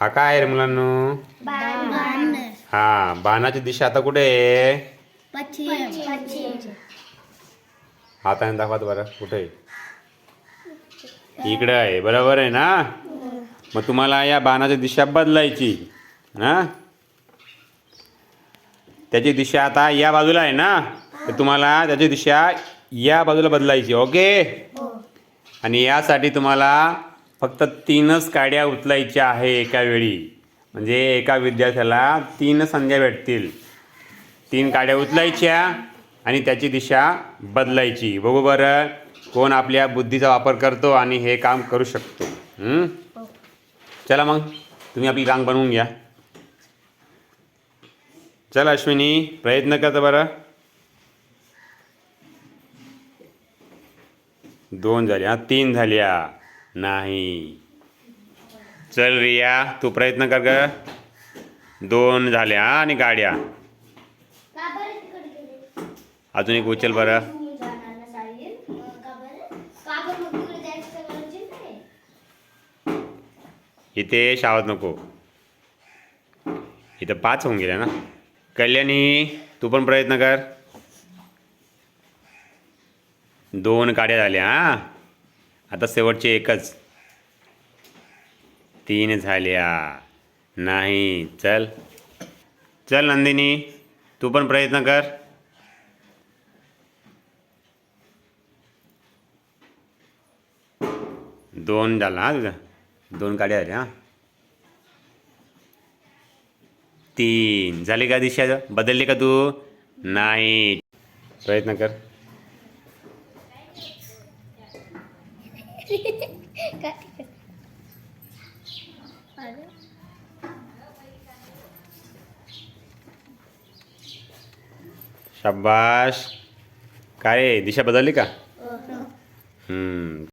हा काय आहे रे मुलांनो? हा बाणाची दिशा आता कुठे आहे? हाताने दाखवा बरं कुठे आहे? आहे बरोबर आहे ना? मग तुम्हाला या बाणाची दिशा बदलायची ना त्याची दिशा आता या बाजूला आहे ना? तर तुम्हाला त्याची दिशा या बाजूला बदलायची ओके? आणि यासाठी तुम्हाला फक्त तीनच काड्या उचलायच्या आहे एका वेळी. म्हणजे एका विद्यार्थ्याला तीन संध्या भेटतील. तीन काड्या उचलायच्या आणि त्याची दिशा बदलायची. बघू बरं कोण आपल्या बुद्धीचा वापर करतो आणि हे काम करू शकतो. चला मग तुम्ही आपली रांग बनवून घ्या. चला अश्विनी प्रयत्न करता बरं. दोन झाल्या हा तीन झाल्या. नाही. चल रिया तू प्रयत्न कर ग. दोन झाल्या हा, आणि गाड्या. अजून एक उचल बरं. इथे शावत नको. इथं पाच होऊन गेल्या ना. कल्याणी तू पण प्रयत्न कर. दोन काड्या झाल्या हा. आता शेवटचे एकच. तीन झाल्या. नाही चल. चल नंदिनी. तू पण प्रयत्न कर. दोन झाला हा तुझा. दोन काड्या झाल्या हां. तीन. झाले का दिशा? बदलली का तू? नाही. प्रयत्न कर. शाबाश काय रे, दिशा बदलली का हम्म